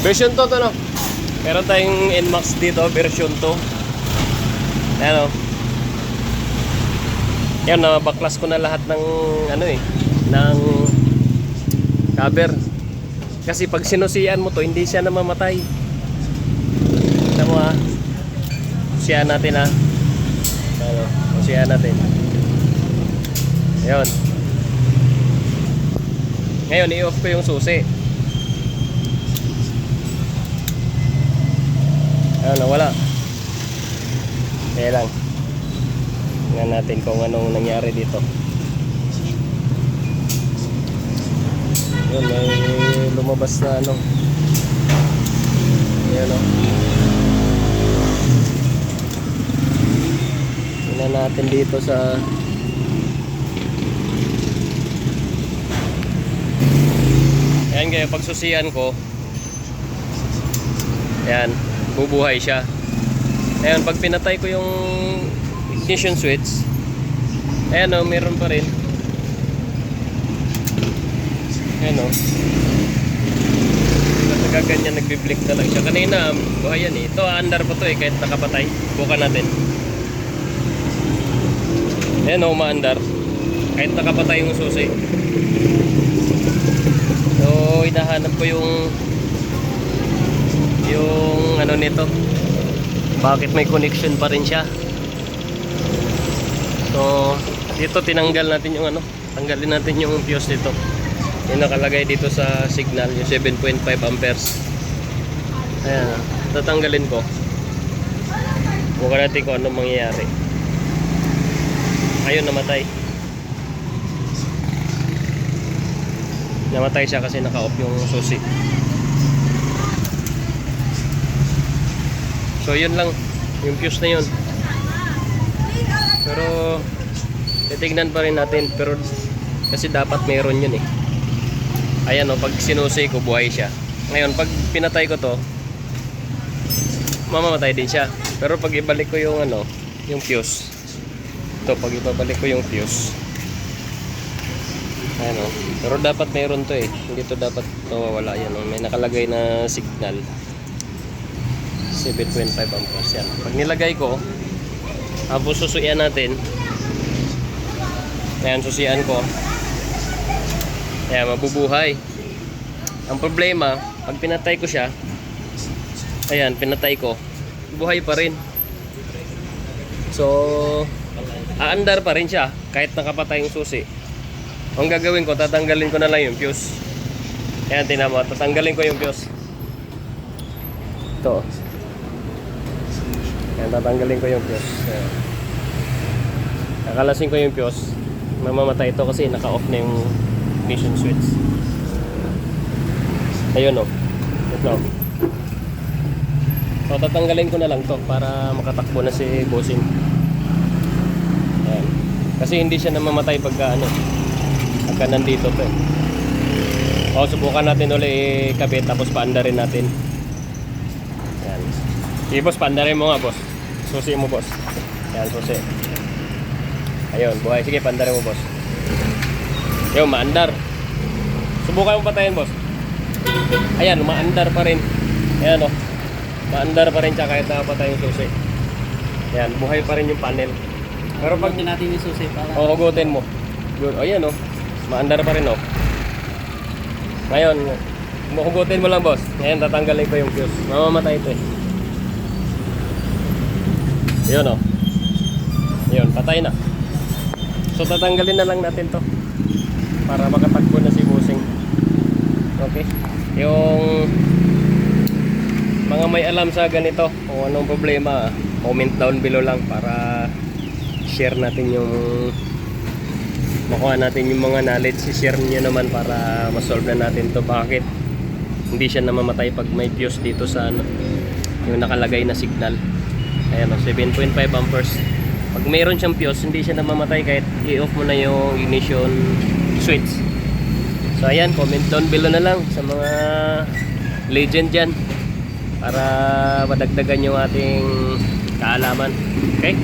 Version 2 to no. Meron tayong NMAX dito, version 2. Ayan o. Yan, nabaklas ko na lahat ng ano eh, ng cover. Kasi pag sinusiyan mo to, hindi siya namamatay. Tignan mo ha. Siyan natin ha. Ano, siyan natin. Ayun. Ngayon, i-off ko yung susi. Ayun, nawala. Kaya lang. Tingnan natin kung anong nangyari dito. Yun, may lumabas na ano. Ayan o. Tingnan natin dito sa Ayan kaya pagsusian ko Ayan, bubuhay siya. Ayan, pag pinatay ko yung ignition switch Ayan o, meron pa rin. Ayan o Nagaganyan, nagbiblink na lang siya. Kanina, buhay yan eh. Ito, under pa to eh, kahit nakapatay. Bukan natin. Ayan o, umaandar Kahit nakapatay yung susi. So, hinahanap ko yung yung ano nito. Bakit may connection pa rin siya? So, dito tinanggal natin yung ano, tanggalin natin yung fuse dito. Yung nakalagay dito sa signal, yung 7.5 amperes. Ayan, tatanggalin ko. Bukan natin kung anong mangyayari. Ayun, namatay. Namatay siya kasi naka-off yung susi. So yun lang, yung fuse na yun. Pero titignan pa rin natin pero kasi dapat mayroon yun eh. Ayan o, pag sinusi ko buhay siya. Ngayon, pag pinatay ko to, mamamatay din siya. Pero pag ibalik ko yung ano, yung fuse. Ito, pag ibabalik ko yung fuse, Ayan o. Pero dapat mayroon to eh. Hindi to dapat mawawala yan o. May nakalagay na signal. 7.5 amperes yan. Pag nilagay ko, tapos susuyan natin. Ayan, susian ko. Ayan, mabubuhay. Ang problema, pag pinatay ko siya, ayan, pinatay ko, buhay pa rin. So, aandar pa rin siya kahit nakapatay yung susi. Ang gagawin ko, tatanggalin ko na lang yung fuse. Ayan, tinan mo. Tatanggalin ko yung fuse. Ito. Tatanggalin ko yung fuse. Ayan. Kakalasin ko yung fuse. Mamamatay ito kasi naka-off na yung ignition switch. Ayun o. Ito. So, tatanggalin ko na lang to para makatakbo na si bossing. Ayan. Kasi hindi siya namamatay pagka ano, pagka nandito to eh. O, subukan natin ulit ikabit tapos paandarin natin. Yan. Sige boss, paandarin mo nga boss. Susi mo boss. Yan, susi. Ayun, buhay. Sige, paandarin mo boss. Yung maandar. Subukan mo patayin boss. Ayan, maandar pa rin. Ayan o. Maandar pa rin siya kahit nakapatay yung susi. Ayan, buhay pa rin yung panel. Pero pag Pag natin yung susi para o, hugutin mo. Good. O, yan o. Maandar pa rin o. Ngayon, hugutin mo lang boss. Ngayon, tatanggalin ko yung fuse. Mamamatay ito eh. Yun o. Yun, patay na. So, tatanggalin na lang natin to. Para makatakbo na si Busing. Okay. Yung mga may alam sa ganito kung anong problema, comment down below lang para share natin yung makuha natin yung mga knowledge i-share niyo naman para ma-solve na natin to bakit hindi siya namamatay pag may fuse dito sa ano yung nakalagay na signal ayan o 7.5 amperes pag mayroon siyang fuse hindi siya namamatay kahit i-off mo na yung ignition switch. So ayan comment down below na lang sa mga legend dyan para madagdagan yung ating kaalaman. Okay